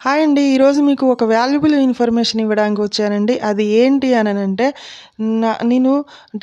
Hi అండి ఈరోజు మీకు ఒక వాల్యుబుల్ ఇన్ఫర్మేషన్ ఇవ్వడానికి వచ్చానండి. అది ఏంటి అని అంటే నా నేను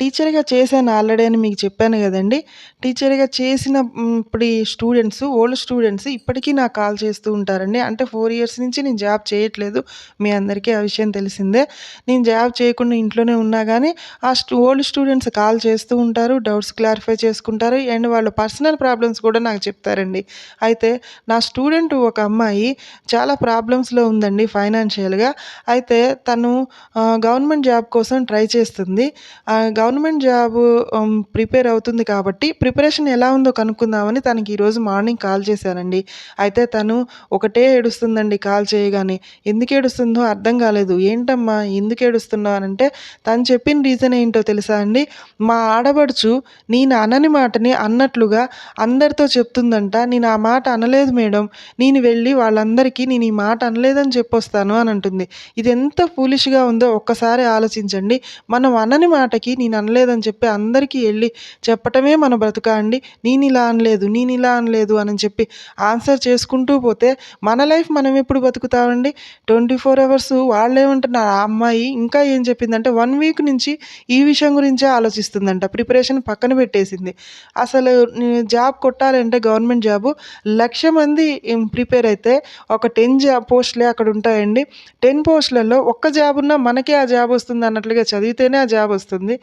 టీచర్గా చేశాను ఆల్రెడీ అని మీకు చెప్పాను కదండి. టీచర్గా చేసిన ఇప్పుడు స్టూడెంట్స్ ఓల్డ్ స్టూడెంట్స్ ఇప్పటికీ నాకు కాల్ చేస్తూ ఉంటారండి. అంటే ఫోర్ ఇయర్స్ నుంచి నేను జాబ్ చేయట్లేదు మీ అందరికీ ఆ విషయం తెలిసిందే. నేను జాబ్ చేయకుండా ఇంట్లోనే ఉన్నా కానీ ఆ ఓల్డ్ స్టూడెంట్స్ కాల్ చేస్తూ ఉంటారు డౌట్స్ క్లారిఫై చేసుకుంటారు అండ్ వాళ్ళ పర్సనల్ ప్రాబ్లమ్స్ కూడా నాకు చెప్తారండి. అయితే నా స్టూడెంట్ ఒక అమ్మాయి చాలా ప్రాబ్లమ్స్లో ఉందండి ఫైనాన్షియల్గా అయితే తను గవర్నమెంట్ జాబ్ కోసం ట్రై చేస్తుంది. గవర్నమెంట్ జాబ్ ప్రిపేర్ అవుతుంది కాబట్టి ప్రిపరేషన్ ఎలా ఉందో కనుక్కుందామని తనకి ఈరోజు మార్నింగ్ కాల్ చేశానండి. అయితే తను ఒకటే ఏడుస్తుందండి కాల్ చేయగానే. ఎందుకు ఏడుస్తుందో అర్థం కాలేదు. ఏంటమ్మా ఎందుకు ఏడుస్తున్నావు అంటే తను చెప్పిన రీజన్ ఏంటో తెలుసా అండి? మా ఆడబడుచు నేను అనని మాటని అన్నట్లుగా అందరితో చెప్తుందంట. నేను ఆ మాట అనలేదు మేడం. నేను వెళ్ళి వాళ్ళందరికీ నేను ఈ మాట అనలేదని చెప్పొస్తాను అని అంటుంది. ఇది ఎంత ఫూలిష్గా ఉందో ఒక్కసారి ఆలోచించండి. మనం అనని మాటకి నేను అనలేదని చెప్పి అందరికీ వెళ్ళి చెప్పటమే మన బ్రతుక అండి. నేను ఇలా అనలేదు నేను ఇలా అనలేదు అని చెప్పి ఆన్సర్ చేసుకుంటూ పోతే మన లైఫ్ మనం ఎప్పుడు బతుకుతామండి? ట్వంటీ ఫోర్ అవర్స్ వాళ్ళేమంటున్నారు ఆ అమ్మాయి ఇంకా ఏం చెప్పిందంటే వన్ వీక్ నుంచి ఈ విషయం గురించే ఆలోచిస్తుందంట. ప్రిపరేషన్ పక్కన పెట్టేసింది. అసలు జాబ్ కొట్టాలంటే గవర్నమెంట్ జాబు లక్ష మంది ప్రిపేర్ అయితే ఒక టెన్ జాబ్ పోస్టులే అక్కడ ఉంటాయండి. టెన్ పోస్టులలో ఒక్క జాబ్ ఉన్నా మనకే ఆ జాబ్ వస్తుంది అన్నట్లుగా చదివితేనే ఆ జాబ్ వస్తుంది.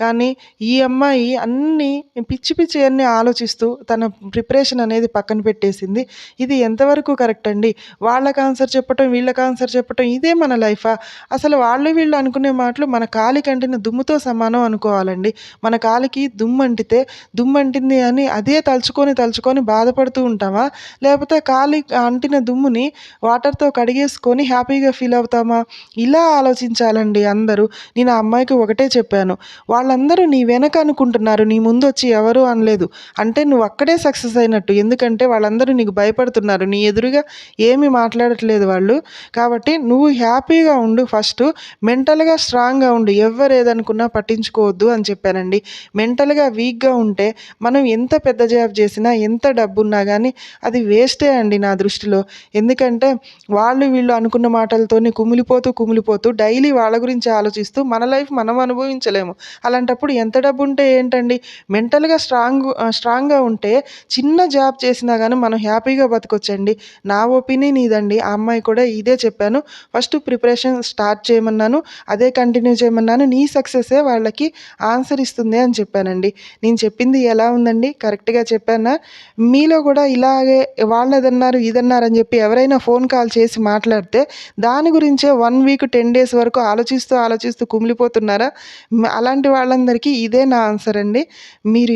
కానీ ఈ అమ్మాయి అన్నీ పిచ్చి పిచ్చి అన్నీ ఆలోచిస్తూ తన ప్రిపరేషన్ అనేది పక్కన పెట్టేసింది. ఇది ఎంతవరకు కరెక్ట్ అండి? వాళ్ళకి ఆన్సర్ చెప్పటం వీళ్ళకి ఆన్సర్ చెప్పటం ఇదే మన లైఫా? అసలు వాళ్ళు వీళ్ళు అనుకునే మాటలు మన కాలి కంటిన దుమ్ముతో సమానం అనుకోవాలండి. మన కాలికి దుమ్ము అంటితే దుమ్ము అంటింది అని అదే తలుచుకొని తలుచుకొని బాధపడుతూ ఉంటామా? లేకపోతే కాలి అంటిన దుమ్ముని వాటర్తో కడిగేసుకొని హ్యాపీగా ఫీల్ అవుతామా? ఇలా ఆలోచించాలండి అందరూ. నేను ఆ అమ్మాయికి ఒకటే చెప్పాను. వాళ్ళందరూ నీ వెనక అనుకుంటున్నారు నీ ముందు వచ్చి ఎవరు అనలేదు. అంటే నువ్వు అక్కడే సక్సెస్ అయినట్టు. ఎందుకంటే వాళ్ళందరూ నీకు భయపడుతున్నారు. నీ ఎదురుగా ఏమి మాట్లాడట్లేదు వాళ్ళు. కాబట్టి నువ్వు హ్యాపీగా ఉండు ఫస్ట్. మెంటల్గా స్ట్రాంగ్గా ఉండు. ఎవరు ఏదనుకున్నా పట్టించుకోవద్దు అని చెప్పానండి. మెంటల్గా వీక్గా ఉంటే మనం ఎంత పెద్ద జాబ్ చేసినా ఎంత డబ్బున్నా కానీ అది వేస్టే అండి నా దృష్టిలో. ఎందుకంటే వాళ్ళు వీళ్ళు అనుకున్న మాటలతోనే కుమిలిపోతూ కుమిలిపోతూ డైలీ వాళ్ళ గురించి ఆలోచిస్తూ మన లైఫ్ మనం అనుభవించలేము. అలాంటప్పుడు ఎంత డబ్బు ఉంటే ఏంటండి? మెంటల్గా స్ట్రాంగ్ స్ట్రాంగ్గా ఉంటే చిన్న జాబ్ చేసినా కానీ మనం హ్యాపీగా బతకొచ్చండి. నా ఒపీనియన్ ఇదండి. ఆ అమ్మాయి కూడా ఇదే చెప్పాను. ఫస్ట్ ప్రిపరేషన్ స్టార్ట్ చేయమన్నాను. అదే కంటిన్యూ చేయమన్నాను. నీ సక్సెసే వాళ్ళకి ఆన్సర్ ఇస్తుంది అని చెప్పానండి. నేను చెప్పింది ఎలా ఉందండి? కరెక్ట్గా చెప్పానా? మీలో కూడా ఇలాగే వాళ్ళదన్నారు ఇదన్నారు అని చెప్పి ఎవరైనా ఫోన్ కాల్ చేసి మాట్లాడితే దాని గురించే వన్ వీక్ టెన్ డేస్ వరకు ఆలోచిస్తూ ఆలోచిస్తూ కుమిలిపోతున్నారా? అలాంటి వాళ్ళందరికీ ఇదే నా ఆన్సర్ అండి. మీరు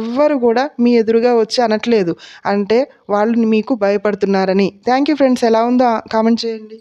ఎవ్వరు కూడా మీ ఎదురుగా వచ్చి అనట్లేదు. అంటే వాళ్ళు మీకు భయపడుతున్నారని. థ్యాంక్ యూ ఫ్రెండ్స్ ఎలా ఉందో కామెంట్ చేయండి.